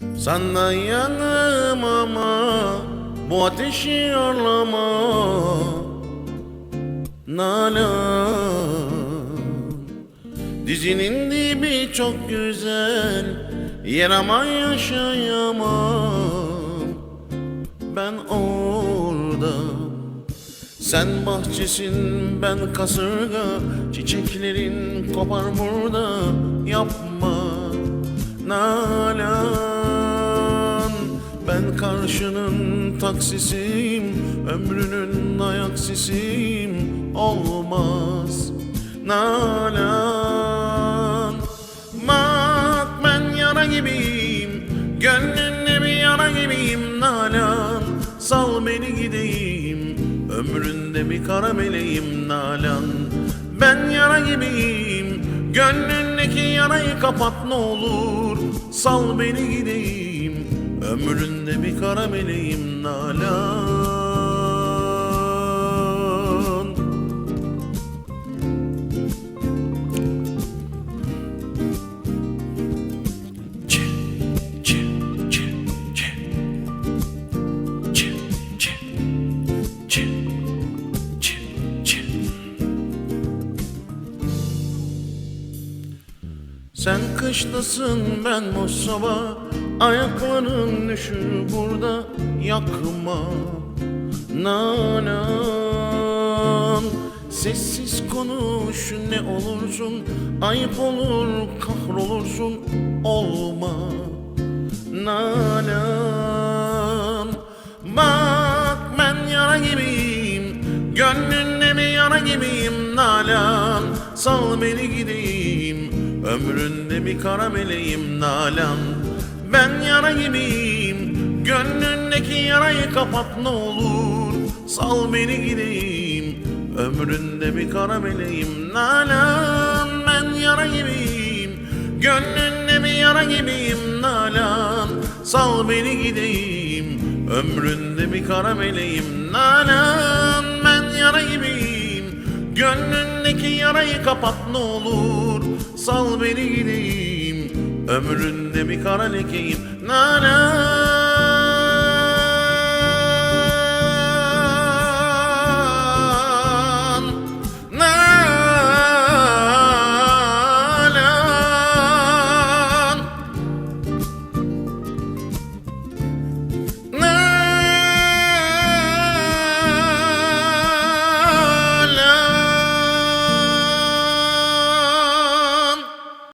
Senden yanım ama bu ateşi yorlama Nalan Dizinin dibi çok güzel Yer ama yaşayamam. Ben orada Sen bahçesin ben kasırga. Çiçeklerin kopar burada Yapma. Nalan Ben karşının taksisiyim Ömrünün ayak sesiyim Olmaz. Nalan. Bak ben yara gibiyim Gönlünde bir yara gibiyim. Nalan Sal beni gideyim Ömründe bir kara meleğim. Nalan Ben yara gibiyim Gönlündeki yarayı kapat ne olur. Sal beni gideyim Ömründe bir kara meleğim Nalan Çı, çı, çı, çı. Çı, çı, çı, çı, çı. Sen kıştasın ben bu sabah Ayakların üşür burada yakma. Nalan Sessiz konuş ne olursun Ayıp olur kahrolursun Olma. Nalan Bak ben yara gibiyim Gönlünde bir yara gibiyim? Nalan Sal beni gideyim Ömründe bir kara meleğim. Nalan Ben yara gibiyim. Gönlündeki yarayı kapat ne olur. Sal beni gideyim. Ömründe bir kara meleğim. Nalan Ben yara gibiyim. Gönlünde bir yara gibiyim. Nalan Sal beni gideyim. Ömründe bir kara meleğim. Nalan Ben yara gibiyim. Gönlündeki yarayı kapat ne olur. Sal beni gideyim Ömründe bir kara lekeyim. Nalan